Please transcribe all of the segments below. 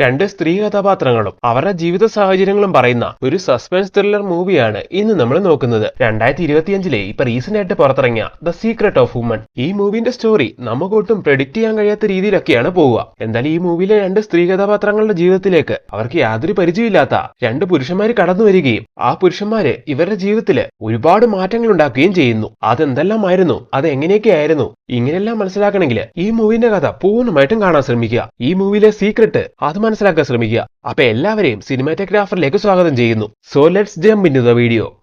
രണ്ട് സ്ത്രീ കഥാപാത്രങ്ങളും അവരുടെ ജീവിത സാഹചര്യങ്ങളും പറയുന്ന ഒരു സസ്പെൻസ് ത്രില്ലർ മൂവിയാണ് ഇന്ന് നമ്മൾ നോക്കുന്നത്. രണ്ടായിരത്തി ഇരുപത്തിയഞ്ചിലെ ഇപ്പൊ റീസെന്റ് ആയിട്ട് പുറത്തിറങ്ങിയ ദ സീക്രട്ട് ഓഫ് വുമൺ ഈ മൂവിന്റെ സ്റ്റോറി നമുക്കൊട്ടും പ്രെഡിക്റ്റ് ചെയ്യാൻ കഴിയാത്ത രീതിയിലൊക്കെയാണ് പോവുക. എന്തായാലും ഈ മൂവിയിലെ രണ്ട് സ്ത്രീ കഥാപാത്രങ്ങളുടെ ജീവിതത്തിലേക്ക് അവർക്ക് യാതൊരു പരിചയമില്ലാത്ത രണ്ട് പുരുഷന്മാർ കടന്നു വരികയും ആ പുരുഷന്മാര് ഇവരുടെ ജീവിതത്തിൽ ഒരുപാട് മാറ്റങ്ങൾ ഉണ്ടാക്കുകയും ചെയ്യുന്നു. അതെന്തെല്ലാമായിരുന്നു? അത് എങ്ങനെയൊക്കെ ആയിരുന്നു ഇങ്ങനെയെല്ലാം മനസ്സിലാക്കണമെങ്കിൽ ഈ മൂവിന്റെ കഥ പൂർണമായിട്ടും കാണാൻ ശ്രമിക്കുക. ഈ മൂവിയിലെ സീക്രട്ട് അത് മനസ്സിലാക്കാൻ ശ്രമിക്കുക. അപ്പൊ എല്ലാവരെയും സിനിമാറ്റോഗ്രാഫറിലേക്ക് സ്വാഗതം ചെയ്യുന്നു. So let's jump in the video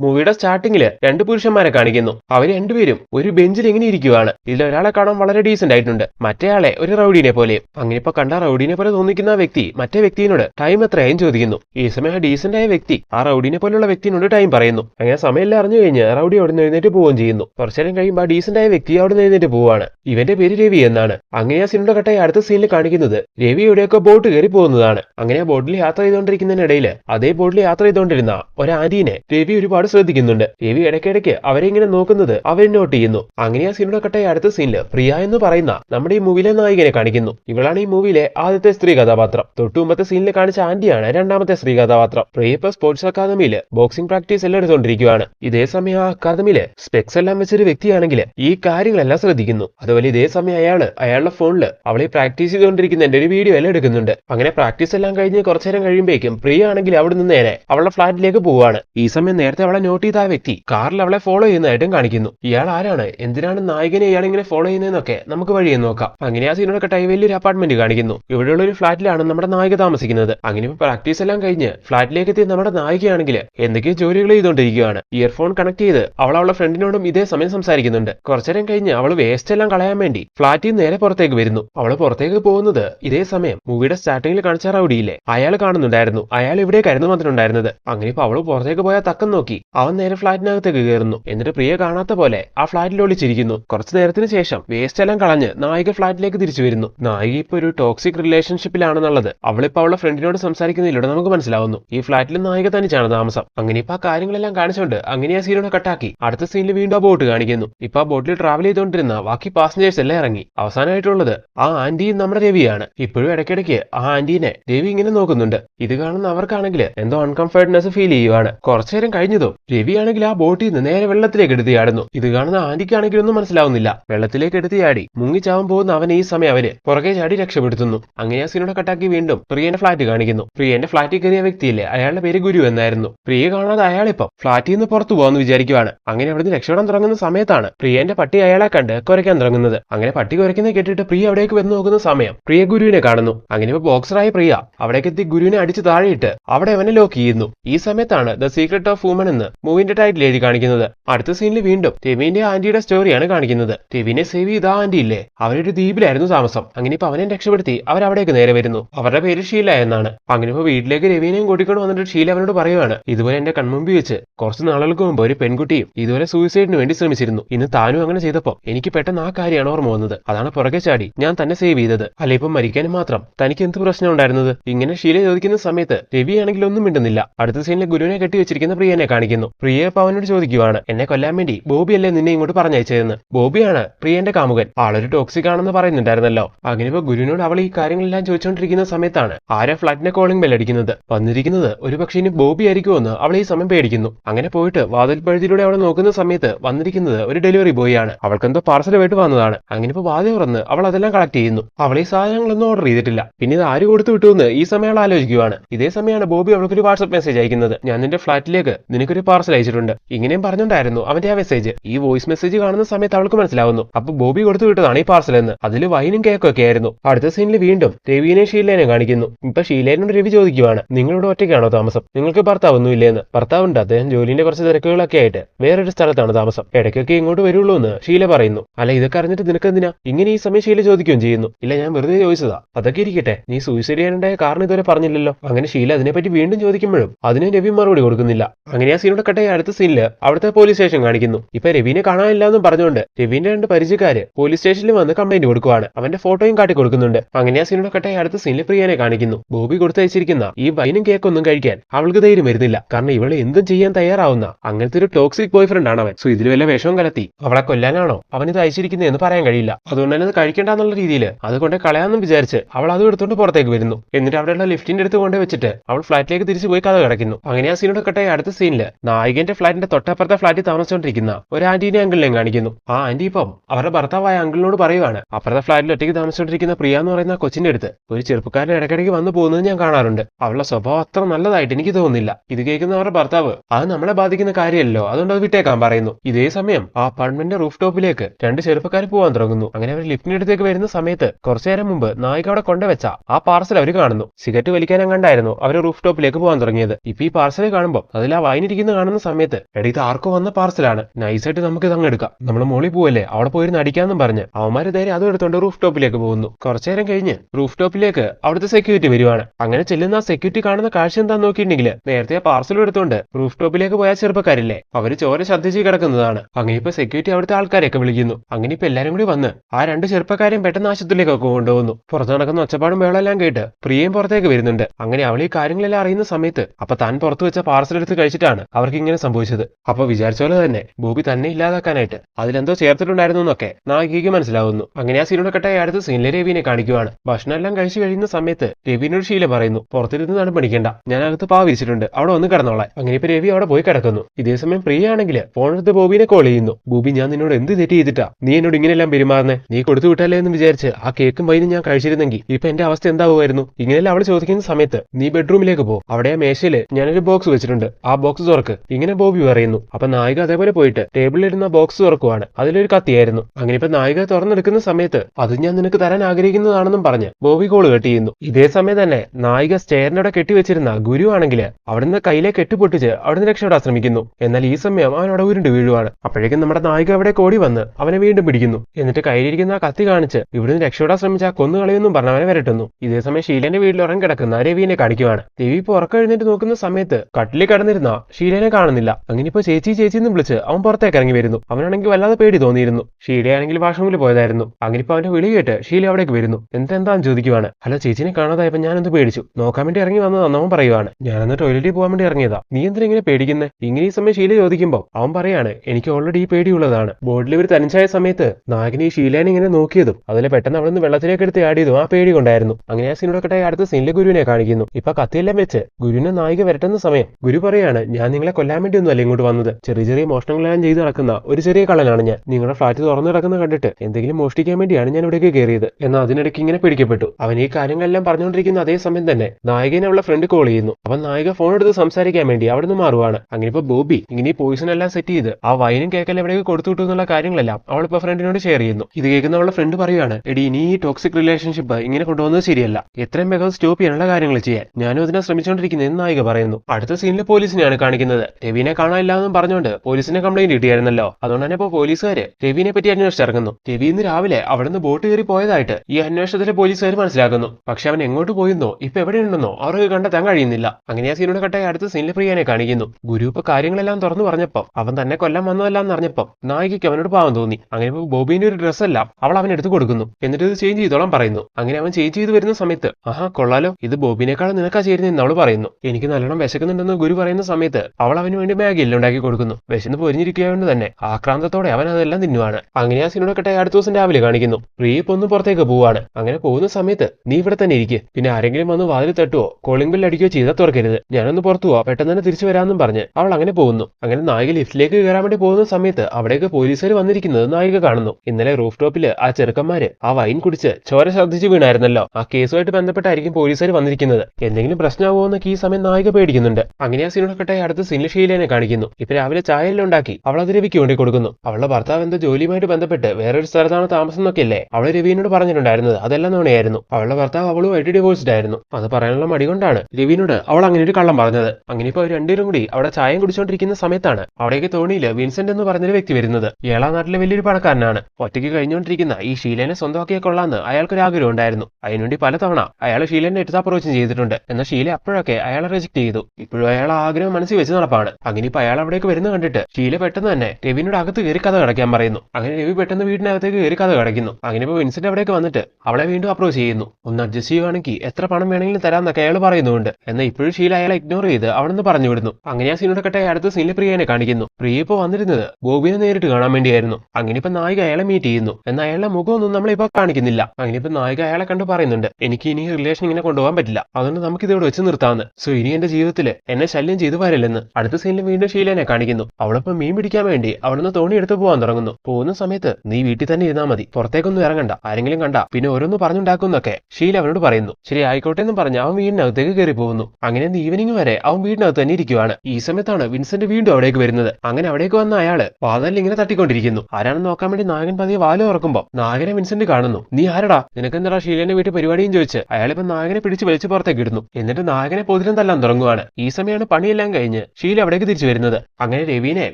മൂവിയുടെ സ്റ്റാർട്ടിങ്ങിൽ രണ്ട് പുരുഷന്മാരെ കാണിക്കുന്നു. അവർ രണ്ടുപേരും ഒരു ബെഞ്ചിൽ ഇങ്ങനെ ഇരിക്കുവാണ്. ഇതിൽ ഒരാളെ കാണാൻ വളരെ ഡീസെന്റ് ആയിട്ടുണ്ട്. മറ്റേയാളെ ഒരു റൗഡീനെ പോലെ. അങ്ങനെ ഇപ്പൊ കണ്ട റൗഡീനെ പോലെ തോന്നിക്കുന്ന വ്യക്തി മറ്റേ വ്യക്തിയോട് ടൈം എത്രയായും? ചോദിക്കുന്നു. ഈ സമയം ഡീസന്റ് ആയ വ്യക്തി ആ റൗഡീനെ പോലുള്ള വ്യക്തിയോട് ടൈം പറയുന്നു. അങ്ങനെ സമയമെല്ലാം അറിഞ്ഞു കഴിഞ്ഞ് റൗഡി അവിടെ നിന്ന് എഴുന്നേറ്റ് പോവുകയും ചെയ്യുന്നു. കുറച്ചേരം കഴിയുമ്പോൾ ഡീസന്റ് ആയ വ്യക്തി അവിടെ നിന്ന് എഴുന്നേറ്റ് പോവാണ് ഇവന്റെ പേര് രവി എന്നാണ്. അങ്ങനെ ആ സിനിമയുടെ കട്ടായി അടുത്ത സീനിൽ കാണിക്കുന്നത് രവി എവിടെയൊക്കെ ബോട്ട് കയറി പോകുന്നതാണ്. അങ്ങനെ ആ ബോട്ടിൽ യാത്ര ചെയ്തുകൊണ്ടിരിക്കുന്നതിനിടയിൽ അതേ ബോട്ടിൽ യാത്ര ചെയ്തുകൊണ്ടിരുന്ന ഒരു ആന്റീനെ രവി ഒരുപാട് ശ്രദ്ധിക്കുന്നുണ്ട്. രവി ഇടയ്ക്കിടയ്ക്ക് അവരെ ഇങ്ങനെ നോക്കുന്നത് അവരെ നോട്ട് ചെയ്യുന്നു. അങ്ങനെ ആ സീനിയുടെ കട്ടായി അടുത്ത സീനിൽ പ്രിയ എന്ന് പറയുന്ന നമ്മുടെ ഈ മൂവിയിലെ നായികനെ കാണിക്കുന്നു. ഇവളാണ് ഈ മൂവിയിലെ ആദ്യത്തെ സ്ത്രീ കഥാപാത്രം. തൊട്ടു മുമ്പത്തെ സീനിൽ കാണിച്ച ആന്റിയാണ് രണ്ടാമത്തെ സ്ത്രീ കഥാപാത്രം. പ്രിയ ഇപ്പൊ സ്പോർട്സ് അക്കാദമിയിൽ ബോക്സിംഗ് പ്രാക്ടീസ് എല്ലാം എടുത്തുകൊണ്ടിരിക്കുകയാണ് ഇതേ സമയം ആ അക്കാദമിയിൽ സ്പെക്സ് എല്ലാം വെച്ചൊരു വ്യക്തിയാണെങ്കിൽ ഈ കാര്യങ്ങളെല്ലാം ശ്രദ്ധിക്കുന്നു. അതുപോലെ ഇതേ സമയം അയാൾ അയാളുടെ ഫോണിൽ അവളെ പ്രാക്ടീസ് ചെയ്തുകൊണ്ടിരിക്കുന്നതിന്റെ ഒരു വീഡിയോ എല്ലാം എടുക്കുന്നുണ്ട്. അങ്ങനെ പ്രാക്ടീസ് എല്ലാം കഴിഞ്ഞ് കുറച്ചു നേരം കഴിയുമ്പോഴേക്കും പ്രിയ ആണെങ്കിൽ അവിടെ നിന്ന് നേരെ അവളുടെ ഫ്ലാറ്റിലേക്ക് പോവാണ് ഈ സമയം നേരത്തെ അവളെ നോട്ട് ചെയ്ത ആ വ്യക്തി കാറിൽ അവളെ ഫോളോ ചെയ്യുന്നതായിട്ടും കാണിക്കുന്നു. ഇയാൾ ആരാണ്? എന്തിനാണ് നായകനെ ഇയാൾ ഇങ്ങനെ ഫോളോ ചെയ്യുന്നതെന്നൊക്കെ നമുക്ക് വഴിയെ നോക്കാം. അങ്ങനെ ആ സീനോടെ കട്ടായി വലിയൊരു അപ്പാർട്ട്മെന്റ് കാണിക്കുന്നു. ഇവിടെയുള്ള ഒരു ഫ്ലാറ്റിലാണ് നമ്മുടെ നായിക താമസിക്കുന്നത്. അങ്ങനെ പ്രാക്ടീസ് എല്ലാം കഴിഞ്ഞ് ഫ്ലാറ്റിലേക്ക് എത്തിയ നമ്മുടെ നായികയാണെങ്കിൽ എന്തൊക്കെയോ ജോലികൾ ചെയ്തുകൊണ്ടിരിക്കുകയാണ്. ഇയർഫോൺ കണക്ട് ചെയ്ത് അവൾ അവളെ ഫ്രണ്ടിനോടും ഇതേ സമയം സംസാരിക്കുന്നുണ്ട്. കുറച്ചേരം കഴിഞ്ഞ് അവൾ വേസ്റ്റ് എല്ലാം കളയാൻ വേണ്ടി ഫ്ലാറ്റിൽ നിന്ന് നേരെ പുറത്തേക്ക് വരുന്നു. അവൾ പുറത്തേക്ക് പോകുന്നത് ഇതേ സമയം മൂവിയുടെ സ്റ്റാർട്ടിംഗിൽ കാണിച്ച റൗഡിയില്ലേ അയാൾ കാണുന്നുണ്ടായിരുന്നു. അയാൾ ഇവിടെ വന്നിട്ടുണ്ടായിരുന്നത് അങ്ങനെ ഇപ്പൊ അവൾ പുറത്തേക്ക് പോയാൽ തക്കം നോക്കി. അവൻ നേരെ ഫ്ലാറ്റിനകത്തേക്ക് കയറുന്നു. എന്നിട്ട് പ്രിയ കാണാത്ത പോലെ ആ ഫ്ലാറ്റിൽ ഒളിച്ചിരിക്കുന്നു. കുറച്ചു നേരത്തിന് ശേഷം വേസ്റ്റ് എല്ലാം കളഞ്ഞ് നായിക ഫ്ലാറ്റിലേക്ക് തിരിച്ചു വരുന്നു. നായിക ഇപ്പൊ ഒരു ടോക്സിക് റിലേഷൻഷിപ്പിലാണെന്നുള്ളത് അവളിപ്പോ അവളെ ഫ്രണ്ടിനോട് സംസാരിക്കുന്നതിലൂടെ നമുക്ക് മനസ്സിലാവുന്നു. ഈ ഫ്ലാറ്റിൽ നായിക തനിച്ചാണ് താമസം. അങ്ങനെ ഇപ്പൊ ആ കാര്യങ്ങളെല്ലാം കാണിച്ചുകൊണ്ട് അങ്ങനെ ആ സീനോട് കട്ടാക്കി അടുത്ത സീനിൽ വീണ്ടും ആ ബോട്ട് കാണിക്കുന്നു. ഇപ്പൊ ആ ബോട്ടിൽ ട്രാവൽ ചെയ്തുകൊണ്ടിരുന്ന ബാക്കി പാസഞ്ചേഴ്സ് എല്ലാം ഇറങ്ങി. അവസാനമായിട്ടുള്ളത് ആ ആന്റിയും നമ്മുടെ രവിയാണ്. ഇപ്പോഴും ഇടയ്ക്കിടയ്ക്ക് ആ ആന്റീനെ രവി ഇങ്ങനെ നോക്കുന്നുണ്ട്. ഇത് കാണുന്ന അവർക്കാണെങ്കിൽ എന്തോ അൺകംഫർട്ട്നെസ് ഫീൽ ചെയ്യുവാണ്. കുറച്ചു നേരം കഴിഞ്ഞതും? രവിയാണെങ്കിൽ ആ ബോട്ടിൽ നിന്ന് നേരെ വെള്ളത്തിലേക്ക് എടുത്ത് ചാടുന്നു. ഇത് കാണുന്ന ആന്റിക്കാണെങ്കിൽ ഒന്നും മനസ്സിലാവുന്നില്ല. വെള്ളത്തിലേക്ക് എടുത്ത് ചാടി. മുങ്ങിച്ചാവാൻ പോകുന്ന അവനെ ഈ സമയം അവർ പുറകെ ചാടി രക്ഷപ്പെടുത്തുന്നു. അങ്ങനെ ആ സീനോടെ കട്ടാക്കി വീണ്ടും പ്രിയന്റെ ഫ്ലാറ്റ് കാണിക്കുന്നു. പ്രിയന്റെ ഫ്ലാറ്റിൽ കയറിയ വ്യക്തിയില്ലേ? അയാളുടെ പേര് ഗുരു എന്നായിരുന്നു. പ്രിയ കാണാതെ അയാളിപ്പം ഫ്ലാറ്റിൽ നിന്ന് പുറത്തു പോകാന്ന് വിചാരിക്കുവാണ്. അങ്ങനെ അവിടുന്ന് രക്ഷപ്പെടാൻ തുടങ്ങുന്ന സമയത്താണ് പ്രിയന്റെ പട്ടി അയാളെ കണ്ട് കുരയ്ക്കാൻ തുടങ്ങുന്നത്. അങ്ങനെ പട്ടി കുരയ്ക്കുന്നത് കേട്ടിട്ട് പ്രിയ അവിടേക്ക് വന്ന് നോക്കുന്ന സമയം പ്രിയ ഗുരുവിനെ കാണുന്നു. അങ്ങനെ ഇപ്പൊ ബോക്സറായ പ്രിയ അവിടേക്ക് എത്തി ഗുരുവിനെ അടിച്ച് താഴെയിട്ട് അവിടെ അവനെ ലോക്ക് ചെയ്യുന്നു. ഈ സമയത്താണ് ദ സീക്രട്ട് ഓഫ് വുമൺ എന്ന് മൂവിന്റെ ടൈറ്റിൽ എഴുതി കാണിക്കുന്നത്. അടുത്ത സീനിൽ വീണ്ടും ടെവിന്റെ ആന്റിയുടെ സ്റ്റോറിയാണ് കാണിക്കുന്നത്. ടെവിനെ സേവ് ചെയ്ത ആന്റി ഇല്ലേ? അവരൊരു ദ്വീപിലായിരുന്നു താമസം. അങ്ങനെ ഇപ്പൊ അവനെ രക്ഷപ്പെടുത്തി അവർ അവിടേക്ക് നേരെ വരുന്നു. അവരുടെ പേര് ഷീല എന്നാണ്. അങ്ങനെ ഇപ്പൊ വീട്ടിലേക്ക് രവീനെയും കൂട്ടിക്കൊണ്ട് വന്നിട്ട് ഷീല അവനോട് പറയുവാണ് ഇതുപോലെ എന്റെ കൺമുമ്പിൽ വെച്ച് കുറച്ച് നാളുകൾക്ക് മുമ്പ് ഒരു പെൺകുട്ടിയും ഇതുപോലെ സൂയിസൈഡിന് വേണ്ടി ശ്രമിച്ചിരുന്നു. ഇന്ന് താനും അങ്ങനെ ചെയ്തപ്പോ എനിക്ക് പെട്ടെന്ന് ആ കാര്യമാണ് ഓർമ്മ വന്നത്. അതാണ് പുറകെ ചാടി ഞാൻ തന്നെ സേവ് ചെയ്തത്. അല്ല ഇപ്പം മരിക്കാനും മാത്രം തനിക്ക് എന്ത് പ്രശ്നം ഉണ്ടായിരുന്നത്? ഇങ്ങനെ ഷീല ചോദിക്കുന്ന സമയത്ത് രവിയാണെങ്കിലൊന്നും മിണ്ടുന്നില്ല. അടുത്ത സീനിലെ ഗുരുവിനെ കെട്ടി വെച്ചിരിക്കുന്ന പ്രിയനെ കാണിക്കുന്നു. പ്രിയ പവനോട് ചോദിക്കുവാണ് എന്നെ കൊല്ലാൻ വേണ്ടി ബോബി അല്ലേ നിന്നെ ഇങ്ങോട്ട് പറഞ്ഞയച്ചതെന്ന്? ബോബിയാണ് പ്രിയന്റെ കാമുകൻ. ആളൊരു ടോക്സിക് ആണെന്ന് പറയുന്നുണ്ടായിരുന്നല്ലോ. അങ്ങനെ ഇപ്പൊ ഗുരുവിനോട് അവൾ ഈ കാര്യങ്ങളെല്ലാം ചോദിച്ചുകൊണ്ടിരിക്കുന്ന സമയത്താണ് ആരാ ഫ്ലാറ്റിനെ കോളിംഗ് ബെൽ അടിക്കുന്നത്? വന്നിരിക്കുന്നത് ഒരു പക്ഷേ ഇനി ബോബി ആയിരിക്കുമെന്ന് അവൾ ഈ സമയം പേടിക്കുന്നു. അങ്ങനെ പോയിട്ട് വാതിൽ പഴുതിയിലൂടെ അവൾ നോക്കുന്ന സമയത്ത് വന്നിരിക്കുന്നത് ഒരു ഡെലിവറി ബോയ് ആണ്. അവൾക്കെന്തോ പാർസൽ പോയിട്ട് വന്നതാണ്. അങ്ങനെ ഇപ്പൊ വാതിൽ തുറന്ന് അവൾ അതെല്ലാം കളക്ട് ചെയ്യുന്നു. അവൾ ഈ സാധനങ്ങളൊന്നും ഓർഡർ ചെയ്തിട്ടില്ല. പിന്നെ ഇത് ആര് കൊടുത്തു വിട്ടു എന്ന് ഈ സമയം ആലോചിക്കുവാണ്. ഇതേ സമയമാണ് ബോബി അവൾക്കൊരു വാട്സ്ആപ്പ് മെസ്സേജ് അയക്കുന്നത്. ഞാൻ നിന്റെ ഫ്ലാറ്റിലേക്ക് നിനക്കൊരു പാർസൽ അയച്ചിട്ടുണ്ട്. ഇങ്ങനെയും പറഞ്ഞുണ്ടായിരുന്നു. അവന്റെ ആ മെസ്സേജ് ഈ വോയിസ് മെസ്സേജ് കാണുന്ന സമയത്ത് അവൾക്ക് മനസ്സിലാവുന്നു. അപ്പൊ ബോബി കൊടുത്തു വിട്ടതാണ് ഈ പാർസൽ എന്ന്. അതിൽ വൈനും കേക്കും ഒക്കെ ആയിരുന്നു. അടുത്ത സീനിൽ വീണ്ടും രവിനെ ഷീലേനെ കാണിക്കുന്നു. ഇപ്പൊ ഷീലേനോട് രവി ചോദിക്കുവാണ്. നിങ്ങളോട് ഒറ്റയ്ക്കാണോ താമസം? നിങ്ങൾക്ക് ഭർത്താവ് ഇല്ലേന്ന്. ഭർത്താവുണ്ട്. അദ്ദേഹം ജോലിന്റെ കുറച്ച് തിരക്കുകളൊക്കെ ആയിട്ട് വേറൊരു സ്ഥലത്താണ് താമസം. ഇടയ്ക്കൊക്കെ ഇങ്ങോട്ട് വരുള്ളൂ എന്ന് ഷീല പറയുന്നു. അല്ല ഇതൊക്കെ അറിഞ്ഞിട്ട് നിനക്ക് എന്തിനാ ഇങ്ങനെ ഈ സമയം ഷീല ചോദിക്കുകയും ചെയ്യുന്നു. ഇല്ല ഞാൻ വെറുതെ ചോദിച്ചതാ. അതൊക്കെ ഇരിക്കട്ടെ. നീ സൂയിസൈഡ് ചെയ്യാനുണ്ടായ കാരണം ഇതുവരെ പറഞ്ഞില്ലല്ലോ. അങ്ങനെ ഷീല അതിനെപ്പറ്റി വീണ്ടും ചോദിക്കുമ്പോഴും അതിന് രവി മറുപടി കൊടുക്കുന്നില്ല. അങ്ങനെ ആ സീനോട് സീനോടെ കട്ടെ അടുത്ത സീനിൽ അവിടുത്തെ പോലീസ് സ്റ്റേഷൻ കാണിക്കുന്നു. ഇപ്പൊ രവീനെ കാണാനില്ല എന്നും പറഞ്ഞുകൊണ്ട് രവീന്റെ രണ്ട് പരിചയക്കാര് പോലീസ് സ്റ്റേഷനിൽ വന്ന് കംപ്ലൈന്റ് കൊടുക്കുവാണ്. അവന്റെ ഫോട്ടോയും കാട്ടി കൊടുക്കുന്നുണ്ട്. അങ്ങനെ ആ സീനോട് അടുത്ത സീനിൽ പ്രിയനെ കാണിക്കുന്നു. ബോബി കൊടുത്തയച്ചിരിക്കുന്ന ഈ വൈനും കേക്കൊന്നും കഴിക്കാൻ അവൾക്ക് ധൈര്യം വരുന്നില്ല. കാരണം ഇവൾ എന്തും ചെയ്യാൻ തയ്യാറാവുന്ന അങ്ങനത്തെ ഒരു ടോക്സിക് ബോയ് ഫ്രണ്ട് ആണ് അവൻ. സോ ഇതിൽ വല്ല വിഷവും കലത്തി അവളെ കൊല്ലാനാണോ? അവൻ ഇത് അയച്ചിരിക്കുന്നത് എന്ന് പറയാൻ കഴിയില്ല. അതുകൊണ്ട് തന്നെ അത് കഴിക്കേണ്ടെന്നുള്ള രീതിയിൽ അതുകൊണ്ട് കളയാമെന്നും വിചാരിച്ച് അവൾ അത് എടുത്തുകൊണ്ട് പുറത്തേക്ക് വരുന്നു. എന്നിട്ട് അവിടെയുള്ള ലിഫ്റ്റിന്റെ അടുത്ത് കൊണ്ട് വെച്ചിട്ട് അവൾ ഫ്ലാറ്റിലേക്ക് തിരിച്ചു പോയി കഥ കിടക്കുന്നു. അങ്ങനെ ആ സീനോട് കട്ടെ അടുത്ത സീനിൽ നായികന്റെ ഫ്ളാറ്റിന്റെ തൊട്ടപ്പുറത്തെ ഫ്ളാറ്റിൽ താമസിച്ചുകൊണ്ടിരിക്കുന്ന ഒരു ആന്റീനെ അങ്കിളിനെയും കാണിക്കുന്നു. ആ ആന്റി ഇപ്പം അവരുടെ ഭർത്താവായ അങ്കിളിനോട് പറയുവാണ്. അപ്പുറത്തെ ഫ്ളാറ്റിൽ ഒറ്റയ്ക്ക് താമസിച്ചുകൊണ്ടിരിക്കുന്ന പ്രിയ എന്ന് പറയുന്ന കൊച്ചിന്റെ അടുത്ത് ഒരു ചെറുപ്പക്കാരൻ ഇടയ്ക്കിടയ്ക്ക് വന്നു പോകുന്നത് ഞാൻ കാണാറുണ്ട്. അവളുടെ സ്വഭാവം അത്ര നല്ലതായിട്ട് എനിക്ക് തോന്നുന്നില്ല. ഇത് കേൾക്കുന്ന അവരുടെ ഭർത്താവ് അത് നമ്മളെ ബാധിക്കുന്ന കാര്യമല്ലോ അതുകൊണ്ട് അത് വിട്ടേക്കാൻ പറയുന്നു. ഇതേ സമയം ആ അപ്പാർട്ട്മെന്റിന്റെ റൂഫ് ടോപ്പിലേക്ക് രണ്ട് ചെറുപ്പക്കാർ പോകാൻ തുടങ്ങുന്നു. അങ്ങനെ അവർ ലിഫ്റ്റിനടുത്തേക്ക് വരുന്ന സമയത്ത് കുറച്ചു നേരം മുമ്പ് നായിക അവിടെ കൊണ്ടുവച്ച ആ പാർസൽ അവർ കാണുന്നു. സിഗരറ്റ് വലിക്കാനും കണ്ടായിരുന്നു അവർ റൂഫ് ടോപ്പിലേക്ക് പോകാൻ തുടങ്ങിയത്. ഇപ്പൊ ഈ പാർസൽ കാണുമ്പോൾ അതിൽ ആ വൈനിരിക്കുന്ന കാണുന്ന സമയത്ത് എടി ഇത് ആർക്കോ വന്ന പാർസലാണ്. നൈസായിട്ട് നമുക്ക് ഇത് അങ്ങ് എടുക്കാം. നമ്മൾ മോളിൽ പോവല്ലേ? അവിടെ പോയിരുന്ന് അടിക്കാന്നും പറഞ്ഞ്. അവന്മാര് നേരെ അതും എടുത്തോണ്ട് റൂഫ് ടോപ്പിലേക്ക് പോകുന്നു. കുറച്ചു നേരം കഴിഞ്ഞ് റൂഫ് ടോപ്പിലേക്ക് അവിടുത്തെ സെക്യൂരിറ്റി വരുവാണ്. അങ്ങനെ ചെല്ലുന്ന ആ സെക്യൂരിറ്റി കാണുന്ന കാഴ്ച എന്താ നോക്കിയിട്ടുണ്ടെങ്കിൽ നേരത്തെ പാർസൽ എടുത്തോണ്ട് റൂഫ് ടോപ്പിലേക്ക് പോയ ചെറുപ്പക്കാരില്ലേ? അവർ ചോര ശ്രദ്ധിച്ച് കിടക്കുന്നതാണ്. അങ്ങനെ ഇപ്പൊ സെക്യൂരിറ്റി അവിടുത്തെ ആൾക്കാരെയൊക്കെ വിളിക്കുന്നു. അങ്ങനെ ഇപ്പൊ എല്ലാരും കൂടി വന്ന് ആ രണ്ട് ചെറുപ്പക്കാരെയും പെട്ടെന്ന് ആശുപത്രിയിലേക്കൊക്കെ കൊണ്ടുപോകുന്നു. പുറത്തു നടക്കുന്ന ഒച്ചപ്പാടും വേളെല്ലാം കേട്ട് പ്രിയയും പുറത്തേക്ക് വരുന്നുണ്ട്. അങ്ങനെ അവൾ ഈ കാര്യങ്ങളെല്ലാം അറിയുന്ന സമയത്ത് അപ്പൊ താൻ പുറത്തു വെച്ച പാർസൽ എടുത്ത് കഴിച്ചിട്ടാണ്. അവർക്ക് ഇങ്ങനെ സംഭവിച്ചത്. അപ്പൊ വിചാരിച്ച പോലെ തന്നെ ബോബി തന്നെ ഇല്ലാതാക്കാനായിട്ട്. അതിലെന്തോ ചേർത്തിട്ടുണ്ടായിരുന്നു എന്നൊക്കെ നായികയ്ക്ക് മനസ്സിലാവുന്നു. അങ്ങനെ ആ സീനോടെ കട്ടായി അടുത്ത് സീനിലെ രവിനെ കാണിക്കുവാണ്. ഭക്ഷണം എല്ലാം കഴിച്ചു കഴിയുന്ന സമയത്ത് രവിനൊരു ശീല പറയുന്നു. പുറത്തിരുന്ന് നടു പഠിക്കണ്ട. ഞാൻ അകത്ത് പാ വിരിച്ചിട്ടുണ്ട് അവിടെ ഒന്ന് കിടന്നോളെ അങ്ങനെ ഇപ്പൊ രവി അവിടെ പോയി കിടക്കുന്നു. ഇതേ സമയം പ്രിയ ആണെങ്കിൽ ഫോണെടുത്ത് ബോബിനെ കോൾ ചെയ്യുന്നു. ബോബി ഞാൻ നിന്നോട് എന്ത് തെറ്റ് ചെയ്തിട്ടാ? നീ എന്നോട് ഇങ്ങനെയെല്ലാം പെരുമാറുന്നേ? നീ കൊടുത്തു വിട്ടല്ലേ എന്ന് വിചാരിച്ച് ആ കേക്കും വൈനും ഞാൻ കഴിച്ചിരുന്നെങ്കിൽ ഇപ്പൊ എന്റെ അവസ്ഥ എന്താവുമായിരുന്നു? ഇങ്ങനെയല്ല അവൾ ചോദിക്കുന്ന സമയത്ത് നീ ബെഡ്റൂമിലേക്ക് പോ. അവിടെ ആ മേശയിൽ ഞാനൊരു ബോക്സ് വെച്ചിട്ടുണ്ട്. ആ ബോക്സ് ഇങ്ങനെ ബോബി പറയുന്നു. അപ്പൊ നായിക അതേപോലെ പോയിട്ട് ടേബിളിലിരുന്ന ബോക്സ് തുറക്കുവാണ്. അതിലൊരു കത്തിയായിരുന്നു. അങ്ങനെ ഇപ്പൊ നായിക തുറന്നെടുക്കുന്ന സമയത്ത് അത് ഞാൻ നിനക്ക് തരാൻ ആഗ്രഹിക്കുന്നതാണെന്നും പറഞ്ഞ് ബോബി കോൾ കട്ട് ചെയ്യുന്നു. ഇതേ സമയം തന്നെ നായിക സ്റ്റേറിനോടെ കെട്ടിവെച്ചിരുന്ന ഗുരു ആണെങ്കിൽ അവിടുന്ന് കയ്യിലെ കെട്ടിപ്പൊട്ടിച്ച് അവിടുന്ന് രക്ഷപ്പെടാൻ ശ്രമിക്കുന്നു. എന്നാൽ ഈ സമയം അവൻ അവിടെ വീഴുവാണ്. അപ്പോഴേക്കും നമ്മുടെ നായിക അവിടെ കോടി വന്ന് അവനെ വീണ്ടും പിടിക്കുന്നു. എന്നിട്ട് കയ്യിലിരിക്കുന്ന കത്തി കാണിച്ച് ഇവിടുന്ന് രക്ഷപ്പെടാൻ ശ്രമിച്ച ആ കൊന്നു കളയുന്നും പറഞ്ഞ് അവനെ വരട്ടുന്നു. ഇതേ സമയം ശീലന്റെ വീട്ടിൽ ഉറങ്ങി കിടക്കുന്ന രവിനെ കാണിക്കുവാണ്. രവി ഇപ്പൊ ഉറക്കം എഴുന്നേറ്റ് നോക്കുന്ന സമയത്ത് കട്ടിലിൽ കടന്നിരുന്ന കിടന്നിരുന്ന ഷീലനെ കാണുന്നില്ല. അങ്ങനെ ഇപ്പൊ ചേച്ചി ചേച്ചി എന്ന് വിളിച്ച് അവൻ പുറത്തേക്ക് ഇറങ്ങി വരുന്നു. അവനാണെങ്കിൽ വല്ലാതെ പേടി തോന്നിയിരുന്നു. ഷീലയാണെങ്കിൽ വാഷ്റൂമിൽ പോയതായിരുന്നു. അങ്ങനെ ഇപ്പൊ അവന്റെ വിളി കേട്ട് ഷീല അവിടേക്ക് വരുന്നു. എന്തെന്താന്ന് ചോദിക്കുവാണ്. ഹലോ ചേച്ചിനെ കാണാതായപ്പോ ഞാനൊന്ന് പേടിച്ചു. നോക്കാൻ വേണ്ടി ഇറങ്ങി വന്നതാന്ന് അവൻ പറയുവാണ്. ഞാനന്ന് ടോയ്ലറ്റിൽ പോകാൻ വേണ്ടി ഇറങ്ങിയതാ. നീ എന്തിനാ ഇങ്ങനെ പേടിക്കുന്നത് ഇങ്ങനെ ഈ സമയം ഷീല ചോദിക്കുമ്പോൾ അവൻ പറയാണ് എനിക്ക് ഓൾറെഡി ഈ പേടിയുള്ളതാണ്. ബോർഡിൽ ഇവർ തനിച്ചായ സമയത്ത് നാഗിനി ഈ ഷീലേനെ ഇങ്ങനെ നോക്കിയതും അതിലെ പെട്ടെന്ന് അവിടെ നിന്ന് വെള്ളത്തിലേക്ക് എടുത്ത് ആടിയതും ആ പേടി കൊണ്ടായിരുന്നു. അങ്ങനെ ആ സീനോടൊക്കെ അടുത്ത സീനിലെ ഗുരുവിനെ കാണിക്കുന്നു. ഇപ്പൊ കത്തിയെല്ലാം വെച്ച് ഗുരുവിനെ നായിക വരട്ടുന്ന സമയം ഗുരു പറയാണ് ഞാൻ നിങ്ങളെ കൊല്ലാൻ വേണ്ടി ഒന്നുമല്ല ഇങ്ങോട്ട് വന്നത്. ചെറിയ ചെറിയ മോഷണങ്ങളെല്ലാം ചെയ്ത് നടക്കുന്ന ഒരു ചെറിയ കള്ളനാണ് ഞാൻ. നിങ്ങളുടെ ഫ്ലാറ്റ് തുറന്നു നടക്കുന്ന കണ്ടിട്ട് എന്തെങ്കിലും മോഷ്ടിക്കാൻ വേണ്ടിയാണ് ഞാൻ ഇവിടേക്ക് കയറിയത്. എന്നാൽ അതിനിടയ്ക്ക് ഇങ്ങനെ പിടിക്കപ്പെട്ടു. അവൻ ഈ കാര്യങ്ങളെല്ലാം പറഞ്ഞുകൊണ്ടിരിക്കുന്ന അതേ സമയം തന്നെ നായകനെ ഉള്ള ഫ്രണ്ട് കോൾ ചെയ്യുന്നു. അവൻ നായിക ഫോൺ എടുത്ത് സംസാരിക്കാൻ വേണ്ടി അവിടെ നിന്ന് മാറുവാണ്. അങ്ങനെ ഇപ്പൊ ബോബി ഇങ്ങനെ ഈ പോയിസൺ എല്ലാം സെറ്റ് ചെയ്ത് ആ വൈനും കേക്കെല്ലാം എവിടേക്ക് കൊടുത്തു വിട്ടു എന്നുള്ള കാര്യങ്ങളെല്ലാം അവൾ ഇപ്പൊ ഫ്രണ്ടിനോട് ഷെയർ ചെയ്യുന്നു. ഇത് കേൾക്കുന്ന അവളുടെ ഫ്രണ്ട് പറയുകയാണ് എടി ഇനി ഈ ടോക്സിക് റിലേഷൻഷിപ്പ് ഇങ്ങനെ കൊണ്ടുപോകുന്നത് ശരിയല്ല. എത്രയും വേഗം സ്റ്റോപ്പ് ചെയ്യാനുള്ള കാര്യങ്ങൾ ചെയ്യാൻ. ഞാനും അതിനെ ശ്രമിച്ചുകൊണ്ടിരിക്കുന്നത് എന്ന് നായിക പറയുന്നു. അടുത്ത സീനിൽ പോലീസിനെയാണ് കാണിക്കുന്നത്. രവിനെ കാണാനില്ല എന്നും പറഞ്ഞുകൊണ്ട് പോലീസിനെ കംപ്ലൈന്റ് കിട്ടിയായിരുന്നല്ലോ. അതുകൊണ്ട് തന്നെ ഇപ്പൊ പോലീസുകാര് രവിനെ പറ്റി അന്വേഷിച്ച് ഇറങ്ങുന്നു. രവി ഇന്ന് രാവിലെ അവിടുന്ന് ബോട്ട് കയറി പോയതായിട്ട് ഈ അന്വേഷണത്തിലെ പോലീസുകാർ മനസ്സിലാക്കുന്നു. പക്ഷെ അവൻ എങ്ങോട്ട് പോയെന്നോ ഇപ്പൊ എവിടെയുണ്ടെന്നോ അവർക്ക് കണ്ടെത്താൻ കഴിയുന്നില്ല. അങ്ങനെ ആ സീനോട് കട്ടായി അടുത്ത സീനിൽ പ്രിയനെ കാണിക്കുന്നു. ഗുരു ഇപ്പൊ കാര്യങ്ങളെല്ലാം തുറന്നു പറഞ്ഞപ്പോ അവൻ തന്നെ കൊല്ലം വന്നതല്ല എന്ന് അറിഞ്ഞപ്പോ നായികയ്ക്ക് അവനോട് പാവം തോന്നി. അങ്ങനെ ഇപ്പൊ ബോബിന്റെ ഒരു ഡ്രസ് അല്ല അവൾ അവൻ എടുത്തു കൊടുക്കുന്നു. എന്നിട്ട് ഇത് ചേഞ്ച് ചെയ്തോളാൻ പറയുന്നു. അങ്ങനെ അവൻ ചേഞ്ച് ചെയ്ത് വരുന്ന സമയത്ത് ആഹാ കൊള്ളാലോ. ഇത് ബോബിനേക്കാളും നിനക്കാ ചേരുന്നതെന്ന് അവൾ പറയുന്നു. എനിക്ക് നല്ലോണം വിശക്കുന്നുണ്ടെന്ന് ഗുരു പറയുന്ന സമയത്ത് അവൾ അവന് വേണ്ടി മാഗി എല്ലാം ഉണ്ടാക്കി കൊടുക്കുന്നു. വിശന്ന് പൊരിഞ്ഞിരിക്കുകയാണ് തന്നെ ആക്രാന്തത്തോടെ അവൻ അതെല്ലാം തിന്നുവാണ്. അങ്ങനെ ആ കെട്ടായി അടുത്ത ദിവസം രാവിലെ കാണിക്കുന്നു. പ്രിയ ഒന്ന് പുറത്തേക്ക് പോവാണ്. അങ്ങനെ പോകുന്ന സമയത്ത് നീ ഇവിടെ തന്നെ ഇരിക്കുക പിന്നെ ആരെങ്കിലും വന്ന് വാതിൽ തട്ടുവോ കോളിംഗ് ബിൽ അടിക്കുകയോ ചെയ്താൽ തുറക്കരുത്. ഞാനൊന്ന് പുറത്തു പോവാ പെട്ടെന്ന് തന്നെ തിരിച്ചു വരാമെന്നും പറഞ്ഞ് അവൾ അങ്ങനെ പോകുന്നു. അങ്ങനെ നായിക ലിഫ്റ്റിലേക്ക് കയറാൻ വേണ്ടി പോകുന്ന സമയത്ത് അവിടേക്ക് പോലീസുകാർ വന്നിരിക്കുന്നത് നായിക കാണുന്നു. ഇന്നലെ റൂഫ് ടോപ്പിൽ ആ ചെറുക്കന്മാര് ആ വൈൻ കുടിച്ച് ചോര ശ്രദ്ധിച്ച് വീണായിരുന്നല്ലോ. ആ കേസുമായിട്ട് ബന്ധപ്പെട്ടായിരിക്കും പോലീസുകാർ വന്നിരിക്കുന്നത്. എന്തെങ്കിലും പ്രശ്നമാകുമോ എന്നൊക്കെ ഈ സമയം നായിക പേടിക്കുന്നുണ്ട്. അങ്ങനെ ആ സീനോടൊക്കെ അടുത്ത് സിനിൽ ഷീലേനെ കാണിക്കുന്നു. ഇപ്പൊ രാവിലെ ചായയിൽ ഉണ്ടാക്കി അവൾ അത് രവിക്ക് വേണ്ടി കൊടുക്കുന്നു. അവളുടെ ഭർത്താവ് എന്തോ ജോലിയുമായിട്ട് ബന്ധപ്പെട്ട് വേറൊരു സ്ഥലത്താണ് താമസം എന്നൊക്കെയല്ലേ അവൾ രവിനോട് പറഞ്ഞിട്ടുണ്ടായിരുന്നത്. അതെല്ലാം നുണയായിരുന്നു. അവളുടെ ഭർത്താവ് അവളുമായിട്ട് ഡിവോഴ്സ്ഡ് ആയിരുന്നു. അത് പറയാനുള്ള മടി കൊണ്ടാണ് രവിനോട് അവൾ അങ്ങനെ ഒരു കള്ളം പറഞ്ഞത്. അങ്ങനെ ഇപ്പൊ രണ്ടുപേരും കൂടി അവിടെ ചായം കുടിച്ചുകൊണ്ടിരിക്കുന്ന സമയത്താണ് അവിടേക്ക് തോണിയിൽ വിൻസെന്റ് എന്ന് പറഞ്ഞൊരു വ്യക്തി വരുന്നത്. ഏളാ നാട്ടിലെ വലിയൊരു പണക്കാരനാണ്. ഒറ്റയ്ക്ക് കഴിഞ്ഞുകൊണ്ടിരിക്കുന്ന ഈ ഷീലനെ സ്വന്തമാക്കിയ കൊള്ളാന്ന് അയാൾക്കൊരു ആഗ്രഹം ഉണ്ടായിരുന്നു. അതിനുവേണ്ടി പലതവണ അയാൾ ശീലനെ എടുത്ത് അപ്രോച്ചും ചെയ്തിട്ടുണ്ട്. എന്നാൽ ഷീല അപ്പോഴൊക്കെ അയാളെ റിജക്ട് ചെയ്തു. ഇപ്പോഴും അയാൾ ആഗ്രഹം മനസ്സിൽ വെച്ച് പിടിച്ചു നടപ്പാണ്. അങ്ങനെ ഇപ്പൊ അയാൾ അവിടേക്ക് വരുന്ന കണ്ടിട്ട് ഷീല പെട്ടെന്ന് തന്നെ രവിനോട് അകത്ത് കയറി കഥ കിടക്കാൻ പറയുന്നു. അങ്ങനെ രവി പെട്ടെന്ന് വീടിനകത്തേക്ക് കയറി കഥ കിടക്കുന്നു. അങ്ങനെ ഇപ്പൊ വിൻസെന്റ് അവിടേക്ക് വന്നിട്ട് അവളെ വീണ്ടും അപ്രോച്ച് ചെയ്യുന്നു. ഒന്ന് അഡ്ജസ്റ്റ് ചെയ്യുവാണെങ്കിൽ എത്ര പണം വേണമെങ്കിലും തരാമെന്നൊക്കെ അയാൾ പറയുന്നുണ്ട്. എന്നാൽ ഇപ്പോഴും ഷീല അയാളെ ഇഗ്നോർ ചെയ്ത് അവിടെ പറഞ്ഞു വിടുന്നു അങ്ങനെ ആ സീനോട് കട്ടെ അടുത്ത സീനിൽ പ്രിയനെ കാണിക്കുന്നു. പ്രിയ ഇപ്പൊ വന്നിരുന്നത് ബോബിനെ നേരിട്ട് കാണാൻ വേണ്ടിയായിരുന്നു. അങ്ങനെ ഇപ്പൊ നായിക അയാളെ മീറ്റ് ചെയ്യുന്നു. എന്നാൽ അയാളുടെ മുഖമൊന്നും നമ്മളിപ്പോ കാണിക്കുന്നില്ല. അങ്ങനെ ഇപ്പൊ നായിക അയാളെ കണ്ട് പറയുന്നുണ്ട് എനിക്ക് ഇനി റിലേഷൻ ഇങ്ങനെ കൊണ്ടുപോകാൻ പറ്റില്ല. അതുകൊണ്ട് നമുക്ക് ഇതോടെ വെച്ച് നിർത്താമെന്ന് സോ ഇനി എന്റെ ജീവിതത്തിൽ എന്നെ ശല്യം ചെയ്തു വരില്ലെന്ന്. അടുത്ത സീനിൽ വീണ്ടും ഷീലനെ കാണിക്കുന്നു. അവളിപ്പോ മീൻ പിടിക്കാൻ വേണ്ടി അവിടുന്ന് തോണി എടുത്തു പോകാൻ തുടങ്ങുന്നു. പോകുന്ന സമയത്ത് നീ വീട്ടിൽ തന്നെ ഇരുന്നാൽ മതി. പുറത്തേക്കൊന്നും ഇറങ്ങണ്ട. ആരെങ്കിലും കണ്ട. പിന്നെ ഓരോന്ന് പറഞ്ഞുണ്ടാക്കുന്നൊക്കെ ഷീല അവനോട് പറയുന്നു. ശരി ആയിക്കോട്ടെ എന്ന് പറഞ്ഞ് അവൻ വീടിനകത്തേക്ക് കയറി പോകുന്നു. അങ്ങനെ ഈവനിങ് വരെ അവൻ വീടിനകത്ത് തന്നെ ഇരിക്കുവാണ്. ഈ സമയത്താണ് വിൻസെന്റ് വീണ്ടും അവിടേക്ക് വരുന്നത്. അങ്ങനെ അവിടേക്ക് വന്ന അയാൾ വാതലിൽ ഇങ്ങനെ തട്ടിക്കൊണ്ടിരിക്കുന്നു. ആരാണെന്ന് നോക്കാൻ വേണ്ടി നാഗൻ പതിയെ വാലു തുറക്കുമ്പോ നാഗനെ വിൻസെന്റ് കാണുന്നു. നീ ആരടാ? നിനക്ക് എന്താ ഷീലന്റെ വീട്ടിൽ പരിപാടിയും ചോദിച്ച്? അയാളിപ്പോ നാഗനെ പിടിച്ച് വലിച്ചു പുറത്തേക്ക് ഇടുന്നു. എന്നിട്ട് നാഗനെ പൊതിരം തല്ലാൻ തുടങ്ങുവാണ്. ഈ സമയമാണ് പണിയെല്ലാം കഴിഞ്ഞ് ഷീല അവിടേക്ക് തിരിച്ചു വരുന്നത്. അങ്ങനെ രവീനെ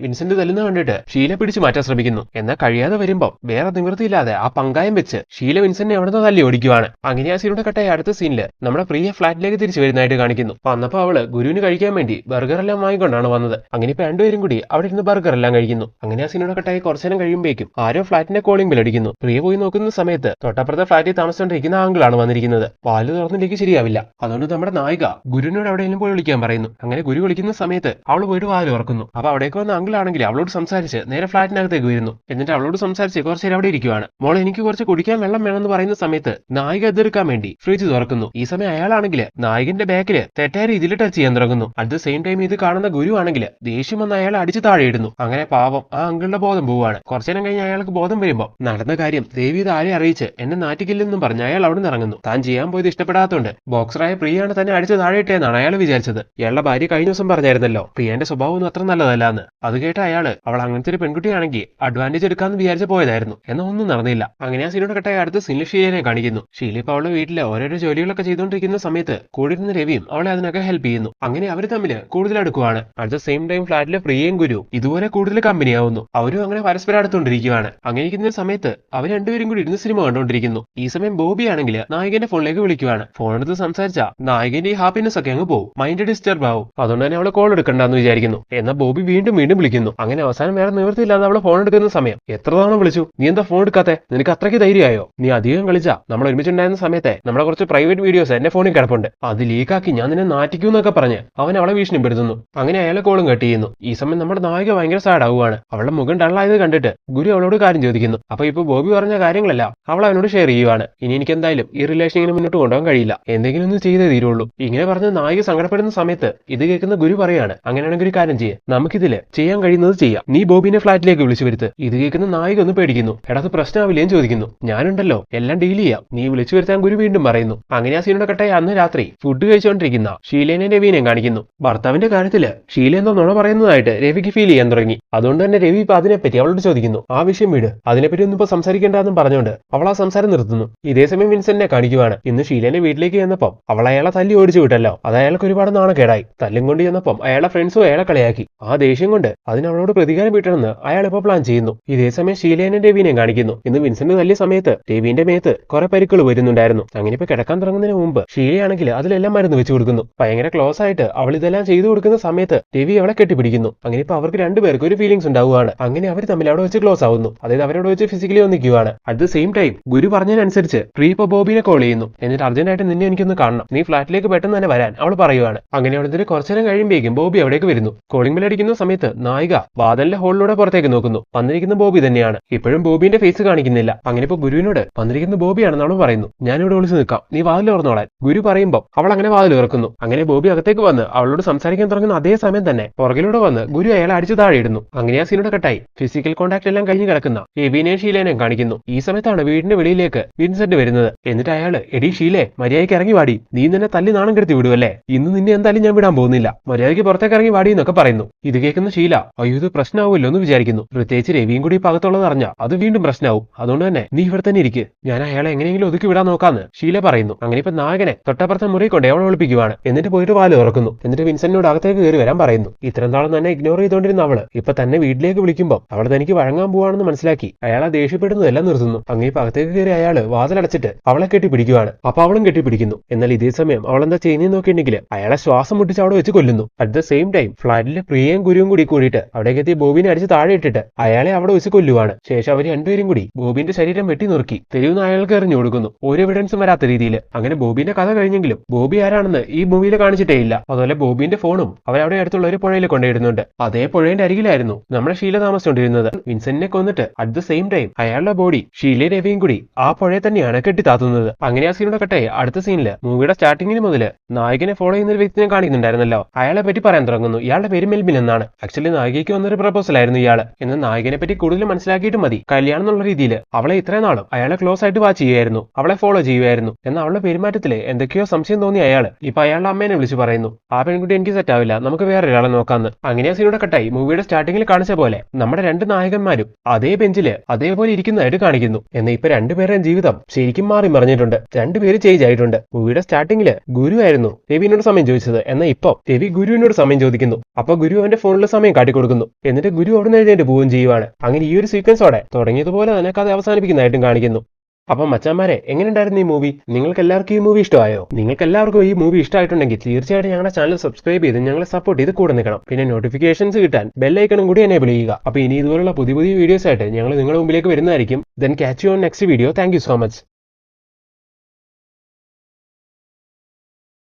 വിൻസെന്റ് തല്ലുന്ന കണ്ടിട്ട് ഷീല പിടിച്ചു മാറ്റാൻ ശ്രമിക്കുന്നു. എന്നാൽ കഴിയാതെ വരുമ്പോൾ വേറെ നിവൃത്തിയില്ലാതെ ആ പങ്കായം വെച്ച് ഷീല വിൻസെന്റിനെ അവിടുന്ന് തല്ലി ഓടിക്കുവാണ്. അങ്ങനെ ആ സീനോട് കട്ടായ അടുത്ത സീനിൽ നമ്മുടെ പ്രിയ ഫ്ലാറ്റിലേക്ക് തിരിച്ചു വരുന്നതായിട്ട് കാണിക്കുന്നു. വന്നപ്പോ അവൾ ഗുരുവിന് കഴിക്കാൻ വേണ്ടി ബർഗർ എല്ലാം വാങ്ങിക്കൊണ്ടാണ് വന്നത്. അങ്ങനെ ഇപ്പൊ രണ്ടുപേരും കൂടി അവിടെ ഇരുന്ന് ബർഗർ എല്ലാം കഴിക്കുന്നു. അങ്ങനെ ആ സീനോട് കട്ടായി കുറച്ചു നേരം കഴിയുമ്പോഴേക്കും ആരോ ഫ്ലാറ്റിന്റെ കോളിംഗ് ബിൽ അടിക്കുന്നു. പ്രിയ പോയി നോക്കുന്ന സമയത്ത് തൊട്ടപ്പുറത്തെ ഫ്ലാറ്റിൽ താമസിച്ചുകൊണ്ടിരിക്കുന്ന ആങ്കിളാണ് വന്നിരിക്കുന്നത്. പാൽ തുറന്നിലേക്ക് ശരിയാവില്ല. അതുകൊണ്ട് നമ്മുടെ നായിക ഗുരുവിനോട് എവിടെയെങ്കിലും പോയി വിളിക്കാൻ പറയുന്നു. അങ്ങനെ ഗുരു വിളിക്കുന്ന സമയത്ത് അവൾ വീട് വാതിൽ തുറക്കുന്നു. അപ്പൊ അവിടേക്ക് വന്ന അങ്കിളാണെങ്കിൽ അവളോട് സംസാരിച്ച് നേരെ ഫ്ളാറ്റിനകത്തേക്ക് വരുന്നു എന്നിട്ട് അവളോട് സംസാരിച്ച് കുറച്ച് നേരം അവിടെ ഇരിക്കുവാണ്. മോൾ എനിക്ക് കുറച്ച് കുടിക്കാൻ വെള്ളം വേണമെന്ന് പറയുന്ന സമയത്ത് നായിക എതിർക്കാൻ വേണ്ടി ഫ്രിഡ്ജ് തുറക്കുന്നു. ഈ സമയം അയാളാണെങ്കിൽ നായകന്റെ ബാക്കിൽ തെറ്റായ രീതിയിൽ ടച്ച് ചെയ്യാൻ തുടങ്ങുന്നു. അറ്റ് ദ സെയിം ടൈം ഇത് കാണുന്ന ഗുരു ആണെങ്കിൽ ദേഷ്യം വന്ന് അയാൾ അടിച്ച് താഴെയിടുന്നു അങ്ങനെ പാവം ആ അങ്കിളുടെ ബോധം പോവുകയാണ്. കുറച്ചു നേരം കഴിഞ്ഞ് അയാൾക്ക് ബോധം വരുമ്പോ നടന്ന കാര്യം ദേവി ഇത് ആരെ അറിയിച്ച് എന്നെ നാറ്റിക്കില്ലെന്നും പറഞ്ഞ് അയാൾ അവിടെ നിന്ന് ഇറങ്ങുന്നു. താൻ ചെയ്യാൻ പോയത് ഇഷ്ടപ്പെടാത്തതുകൊണ്ട് ബോക്സറായ പ്രിയാണ് തന്നെ അടിച്ച് താഴെ ഇട്ടേന്നാണ് അയാൾ വിചാരിച്ചത്. ഇയാളുടെ ഭാര്യ കഴിഞ്ഞ ദിവസം പറഞ്ഞായിരുന്നല്ലോ പ്രിയന്റെ സ്വഭാവം ഒന്നും അത്ര നല്ലതല്ല എന്ന് അത് കേട്ട അയാൾ അവൾ അങ്ങനത്തെ ഒരു പെൺകുട്ടിയാണെങ്കിൽ അഡ്വാന്റേജ് എടുക്കാന്ന് വിചാരിച്ച് പോയതായിരുന്നു. എന്നൊന്നും നടന്നില്ല. അങ്ങനെ ആ സീനോട് കെട്ടായ അടുത്ത് സിനിൽ ഷീലനെ കാണിക്കുന്നു. ഷീല ഇപ്പൊ അവളുടെ വീട്ടിലെ ഓരോരോ ജോലികളൊക്കെ ചെയ്തുകൊണ്ടിരിക്കുന്ന സമയത്ത് കൂടിയിരുന്ന രവിയും അവളെ അതിനൊക്കെ ഹെൽപ്പ് ചെയ്യുന്നു. അങ്ങനെ അവർ തമ്മിൽ കൂടുതൽ അടുക്കുവാണ്. അറ്റ് ദ സെയിം ടൈം ഫ്ലാറ്റിലെ പ്രിയയും ഗുരു ഇതുപോലെ കൂടുതൽ കമ്പനിയാവുന്നു അവരും അങ്ങനെ പരസ്പരം അടുത്തുകൊണ്ടിരിക്കുകയാണ് അങ്ങനെ ഇരിക്കുന്ന സമയത്ത് അവർ രണ്ടുപേരും കൂടി ഇരുന്ന് സിനിമ കണ്ടുകൊണ്ടിരിക്കുന്നു ഈ സമയം ബോബി ആണെങ്കിൽ നായകന്റെ ഫോണിലേക്ക് വിളിക്കുവാണ്. ഫോണെടുത്ത് സംസാരിച്ച നായകന്റെ ഈ ഹാപ്പിനെസ് ഒക്കെ അങ്ങ് പോകും മൈൻഡ് ഡിസ്റ്റർബ് ആവും. അതുകൊണ്ട് തന്നെ അവളെ കോൾ എടുക്കണ്ടെന്ന് വിചാരിക്കുന്നു. എന്നാൽ ബോബി വീണ്ടും വീണ്ടും വിളിക്കുന്നു. അങ്ങനെ അവസാനം വേറെ നിവൃത്തിയില്ലാതെ അവളെ ഫോൺ എടുക്കുന്ന സമയം. എത്ര തവണ വിളിച്ചു? നീ എന്താ ഫോൺ എടുക്കാത്തെ? നിനക്ക് അത്രയ്ക്ക് ധൈര്യമായോ? നീ അധികം കളിച്ചാ. നമ്മൾ ഒരുമിച്ചുണ്ടായിരുന്ന സമയത്തെ നമ്മളെ കുറച്ച് പ്രൈവറ്റ് വീഡിയോസ് എന്റെ ഫോണിൽ കിടപ്പുണ്ട്. അത് ലീക്കാക്കി ഞാൻ നിന്നെ നാറ്റിക്കൂ എന്നൊക്കെ പറഞ്ഞ് അവൻ അവളെ ഭീഷണിപ്പെടുത്തുന്നു അങ്ങനെ അയാളെ കോളും കട്ട് ചെയ്യുന്നു. ഈ സമയം നമ്മുടെ നായിക ഭയങ്കര സാഡ് ആവുകയാണ് അവളുടെ മുഖം ഡള്ളായത് കണ്ടിട്ട് ഗുരു അവളോട് കാര്യം ചോദിക്കുന്നു. അപ്പൊ ഇപ്പൊ ബോബി പറഞ്ഞ കാര്യങ്ങളല്ല അവൾ അവനോട് ഷെയർ ചെയ്യുവാണ്. ഇനി എനിക്ക് എന്തായാലും ഈ റിലേഷൻ ഇങ്ങനെ മുന്നോട്ട് കൊണ്ടുപോകാൻ കഴിയില്ല. എന്തെങ്കിലും ഒന്ന് ചെയ്തേ തീരുള്ളൂ. ഇങ്ങനെ പറഞ്ഞ നായിക സങ്കടപ്പെടുന്ന സമയത്ത് ഇത് കേൾക്കുന്ന ഗുരു പറയാണ് അങ്ങനെയാണെങ്കിൽ ഒരു കാര്യം ചെയ്യാം. നമുക്കിതിൽ ചെയ്യാൻ കഴിയുന്നത് ചെയ്യാം. നീ ബോബിനെ ഫ്ലാറ്റിലേക്ക് വിളിച്ചു വരുത്ത്. ഇത് കേൾക്കുന്ന നായിക ഒന്ന് പേടിക്കുന്നു. എടത്ത് പ്രശ്നമാവില്ലേന്ന് ചോദിക്കുന്നു. ഞാനുണ്ടല്ലോ. എല്ലാം ഡീൽ ചെയ്യാം. നീ വിളിച്ചു വരുത്താൻ ഗുരു വീണ്ടും പറയുന്നു. അങ്ങനെ ആ സീനോടെ കട്ടായി അന്ന് രാത്രി ഫുഡ് കഴിച്ചുകൊണ്ടിരിക്കുന്ന ഷീലേനെ രവീനെയും കാണിക്കുന്നു. ഭർത്താവിന്റെ കാര്യത്തിൽ ഷീല എന്തോ നുണ പറയുന്നതായിട്ട് രവിക്ക് ഫീൽ ചെയ്യാൻ തുടങ്ങി. അതുകൊണ്ട് തന്നെ രവി ഇപ്പൊ അതിനെപ്പറ്റി അവളോട് ചോദിക്കുന്നു. ആ വിഷയം വീട്. അതിനെപ്പറ്റി ഒന്നും ഇപ്പൊ സംസാരിക്കേണ്ടെന്നും പറഞ്ഞുകൊണ്ട് അവൾ ആ സംസാരം നിർത്തുന്നു. ഇതേ സമയം വിൻസെന്റിനെ കാണിക്കുവാണ്. ഇന്ന് ഷീലേനെ വീട്ടിലേക്ക് ചെന്നപ്പം അവൾ അയാളെ തല്ലി ഓടിച്ചു വിട്ടല്ലോ. അത് അയാൾക്ക് ഒരുപാട് നാണക്കേടായി. തല്ലും കൊണ്ട് ചെന്നപ്പം അയാളുടെ ഫ്രണ്ട്സും അയാളെ കളിയാക്കി. ആ ദേഷ്യം കൊണ്ട് അതിന് അവളോട് പ്രതികാരം വീട്ടണമെന്ന് അയാൾ ഇപ്പോൾ പ്ലാൻ ചെയ്യുന്നു. ഇതേ സമയം ഷീലേനെയും രവീനെയും കാണിക്കുന്നു. ഇന്ന് വിൻസെന്റ് തല്ലിയ സമയത്ത് രവീന്റെ മേത്ത് കുറെ പരിക്കുകൾ വരുന്നുണ്ടായിരുന്നു. അങ്ങനെ ഇപ്പൊ കിടക്കാൻ തുടങ്ങുന്നതിന് മുമ്പ് ഷീലയാണെങ്കിൽ അതിലെല്ലാം മരുന്ന് വെച്ച് കൊടുക്കുന്നു. ഭയങ്കര ക്ലോസ് ആയിട്ട് അവൾ ഇതെല്ലാം ചെയ്തു കൊടുക്കുന്ന സമയത്ത് രവി അവളെ കെട്ടിപ്പിടിക്കുന്നു. അങ്ങനെ ഇപ്പൊ അവർക്ക് രണ്ടുപേർക്ക് ഒരു ഫീലിംഗ്സ് ഉണ്ടാവുകയാണ്. അങ്ങനെ അവർ തമ്മിൽ അവിടെ വെച്ച് ക്ലോസ് ആവുന്നു. അതായത് അവരോട് വെച്ച് physically ഒന്നിക്കുകയാണ്. At the same time Guru പറഞ്ഞതിനനുസരിച്ച് pre ഇപ്പൊ ബോബിനെ കോൾ ചെയ്യുന്നു. എന്നിട്ട് അർജന്റായിട്ട് നിന്നെ എനിക്കൊന്ന് കാണണം. നീ ഫ്ലാറ്റിലേക്ക് പെട്ടെന്ന് തന്നെ വരാൻ അവൾ പറയുവാണ്. അങ്ങനെ അവിടെ കുറച്ചു നേരം കഴിയുമ്പോഴേക്കും ബോബി അവിടേക്ക് വരുന്നു. കോളിംഗ് ബെൽ അടിക്കുന്ന സമയത്ത് നായിക വാതലിന്റെ ഹോളിലൂടെ പുറത്തേക്ക് നോക്കുന്നു. വന്നിരിക്കുന്ന ബോബി തന്നെയാണ്. ഇപ്പോഴും ബോബിന്റെ ഫേസ് കാണിക്കുന്നില്ല. അങ്ങനെ ഇപ്പൊ ഗുരുവിനോട് വന്നിരിക്കുന്ന ബോബിയാണെന്ന് അവൾ പറയുന്നു. ഞാനിവിടെ വിളിച്ചു നിൽക്കാം. നീ വാതിൽ തുറന്നോളാൻ. ഗുരു പറയുമ്പോൾ അവൾ അങ്ങനെ വാതിൽ തുറക്കുന്നു. അങ്ങനെ ബോബി അകത്തേക്ക് വന്ന് അവളോട് സംസാരിക്കാൻ തുടങ്ങുന്ന അതേ സമയം തന്നെ പുറകിലൂടെ വന്ന് ഗുരു അയാളെ അടിച്ചു താഴെയിടുന്നു അങ്ങനെ ആ സീനോട് കട്ടായി ഫിസിക്കൽ കോൺടാക്ട് എല്ലാം കഴിഞ്ഞ് കിടക്കുന്ന എബിനെയും ഷീലേനെയും കാണിക്കുന്നു. ഈ സമയത്താണ് വീടിന്റെ വെളിയിലേക്ക് വിൻസെന്റ് വരുന്നത്. എന്നിട്ട് അയാൾ എടി ഷീലെ മര്യാദയ്ക്ക് ഇറങ്ങി വാടി. നീ നിന്നെ തല്ലി നാണം കെടുത്തി വിടുവല്ലേ? ഇന്ന് നിന്നെ എന്തായാലും ഞാൻ വിടാൻ പോകുന്നില്ല. മര്യാദയ്ക്ക് പുറത്തേക്ക് ഇറങ്ങി വാടി എന്നൊക്കെ പറയുന്നു. ഇത് കേൾക്കുന്ന ശീല അയ്യോ ഇത് പ്രശ്നമാവുമല്ലോ എന്ന് വിചാരിക്കുന്നു. പ്രത്യേകിച്ച് രവിയും കൂടി പകത്തുള്ളത് അറിഞ്ഞ അത് വീണ്ടും പ്രശ്നമാവും അതുകൊണ്ട് തന്നെ നീ ഇവിടെ തന്നെ ഇരിക്ക്. ഞാൻ അയാളെ എങ്ങനെയെങ്കിലും ഒതുക്കി വിടാൻ നോക്കാന്ന് ശീല പറയുന്നു. അങ്ങനെ ഇപ്പൊ നായകനെ തൊട്ടപ്പുറത്തെ മുറി കൊണ്ട് അവളെ ഒളിപ്പിക്കുവാണ്. എന്നിട്ട് പോയിട്ട് വാൽ തുറക്കുന്നു. എന്നിട്ട് വിൻസെന്റിനോട് അകത്തേക്ക് കയറി വരാൻ പറയുന്നു. ഇത്രയും നാളും തന്നെ ഇഗ്നോർ ചെയ്തുകൊണ്ടിരുന്ന അവൾ ഇപ്പൊ തന്നെ വീട്ടിലേക്ക് വിളിക്കുമ്പോൾ അവൾ തനിക്ക് വഴങ്ങാൻ പോവാണെന്ന് മനസ്സിലാക്കി. അയാളെ ദേഷ്യപ്പെടുന്നതെല്ലാം നിർത്തുന്നു. അങ്ങനെ ഇപ്പൊ അകത്തേക്ക് കയറി അയാൾ വാതിലടച്ചിട്ട് അവളെ കെട്ടിപ്പിടിക്കുവാണ്. അപ്പൊ അവളും കെട്ടിപ്പിടിക്കുന്നു. എന്നാൽ ഇതേ സമയം അവൾ എന്താ ചെയ്യുന്നതെന്ന് നോക്കിയിട്ടുണ്ടെങ്കിൽ അയാളെ ശ്വാസം മുട്ടിച്ച് അവിടെ വെച്ച് കൊല്ലുന്നു. അറ്റ് ദ സെയിം ടൈം ഫ്ലാറ്റിലെ പ്രിയയും ഗുരുവും കൂടി കൂടിയിട്ട് അവിടേക്ക് എത്തി ബോബിനെ അടിച്ച് താഴെ ഇട്ടിട്ട് അയാളെ അവിടെ വെച്ച് കൊല്ലുവാണ്. ശേഷം അവർ രണ്ടുപേരും കൂടി ബോബിന്റെ ശരീരം വെട്ടി നുറുക്കി തെരുവുന്ന അയാൾക്ക് എറിഞ്ഞു കൊടുക്കുന്നു. ഒരു എവിഡൻസും വരാത്ത രീതിയിൽ. അങ്ങനെ ബോബിന്റെ കഥ കഴിഞ്ഞെങ്കിലും ബോബി ആരാണെന്ന് ഈ മൂവിയിൽ കാണിച്ചിട്ടേ ഇല്ല. അതുപോലെ ബോബിന്റെ ഫോണും അവരവിടെ അടുത്തുള്ള ഒരു പുഴയിൽ കൊണ്ടിടുന്നുണ്ട് അതേ പുഴയുടെ അരികിലായിരുന്നു നമ്മുടെ ഷീല താമസിച്ചുകൊണ്ടിരുന്നത്. വിൻസെന്റിനെ കൊന്നിട്ട് അറ്റ് ദ സെയിം ടൈം അയാളുടെ ബോഡി ഷീലയും രവിയും കൂടി ആ പുഴയെ തന്നെയാണ് കെട്ടിത്താത്തുന്നത്. അങ്ങനെ ആ സീനോടെ കട്ടെ അടുത്ത സീനിൽ മൂവിയുടെ സ്റ്റാർട്ടിങ്ങിന് മുതൽ നായകനെ ഫോളോ ചെയ്യുന്ന ഒരു വ്യക്തിനെ കാണിക്കുന്നുണ്ടായിരുന്നല്ലോ. അയാളെ പറ്റി പറയാൻ തുടങ്ങുന്നു ഇയാളുടെ പേര് മെൽബിൻ എന്നാണ്. ആക്ച്വലി നായികയ്ക്ക് വന്നൊരു പ്രപ്പോസൽ ആയിരുന്നു ഇയാൾ. എന്ന് നായകനെ പറ്റി കൂടുതൽ മനസ്സിലാക്കിയിട്ട് മതി. കല്യാണം എന്നുള്ള രീതിയിൽ അവളെ ഇത്രയും നാളും അയാളെ ക്ലോസ് ആയിട്ട് വാച്ച് ചെയ്യുമായിരുന്നു അവളെ ഫോളോ ചെയ്യുമായിരുന്നു എന്നാൽ അവളുടെ പെരുമാറ്റത്തിൽ എന്തൊക്കെയോ സംശയം തോന്നി അയാൾ ഇപ്പൊ അയാളുടെ അമ്മേനെ വിളിച്ചു പറയുന്നു. ആ പെൺകുട്ടി എനിക്ക് സെറ്റ് ആവില്ല. നമുക്ക് വേറെ ഒരാളെ നോക്കാന്ന്. അങ്ങനെ സീനോടെ കട്ടായി മൂവിയുടെ സ്റ്റാർട്ടിങ്ങിൽ കാണിച്ച പോലെ നമ്മുടെ രണ്ട് നായകന്മാരും അതേ ബെഞ്ചിൽ അതേപോലെ ഇരിക്കുന്നതായിട്ട് കാണിക്കുന്നു. എന്നാൽ ഇപ്പൊ രണ്ടുപേരുടെയും ജീവിതം ശരിക്കും മാറി മറിഞ്ഞിട്ടുണ്ട്. രണ്ടുപേര് ചേഞ്ച് ആയിട്ടുണ്ട്. മൂവിയുടെ സ്റ്റാർട്ടിങ്ങിൽ ഗുരു ആയിരുന്നു രവിനോട് സമയം ചോദിച്ചത്. എന്നാൽ ഇപ്പൊ രവി ഗുരുവിനോട് ചോദിക്കുന്നു. അപ്പൊ ഗുരു അവന്റെ ഫോണിൽ സമയം കാട്ടിക്കൊടുക്കുന്നു. എന്നിട്ട് ഗുരു അവിടെ നിന്ന് എഴുന്നേറ്റ് പോവുകയും ചെയ്യുവാണ്. അങ്ങനെ ഈ ഒരു സീക്വൻസോടെ തുടങ്ങിയതുപോലെ തന്നെ കഥ അവസാനിപ്പിക്കുന്നതായിട്ടും കാണിക്കുന്നു. അപ്പൊ മച്ചാന്മാരെ എങ്ങനെയുണ്ടായിരുന്നു ഈ മൂവി നിങ്ങൾക്ക് എല്ലാവർക്കും ഈ മൂവി ഇഷ്ടമായോ? നിങ്ങൾക്ക് എല്ലാവർക്കും ഈ മൂവി ഇഷ്ടമായിട്ടുണ്ടെങ്കിൽ തീർച്ചയായിട്ടും ഞങ്ങളുടെ ചാനൽ സബ്സ്ക്രൈബ് ചെയ്ത് ഞങ്ങളെ സപ്പോർട്ട് ചെയ്ത് കൂടെ നിൽക്കണം. പിന്നെ നോട്ടിഫിക്കേഷൻസ് കിട്ടാൻ ബെല്ലൈക്കണും കൂടി എനേബിൾ ചെയ്യുക. അപ്പൊ ഇനി ഇതുപോലുള്ള പുതിയ പുതിയ വീഡിയോസ് ആയിട്ട് ഞങ്ങൾ നിങ്ങളുടെ മുമ്പിലേക്ക് വരുന്നതായിരിക്കും. Then catch you on next video thank so much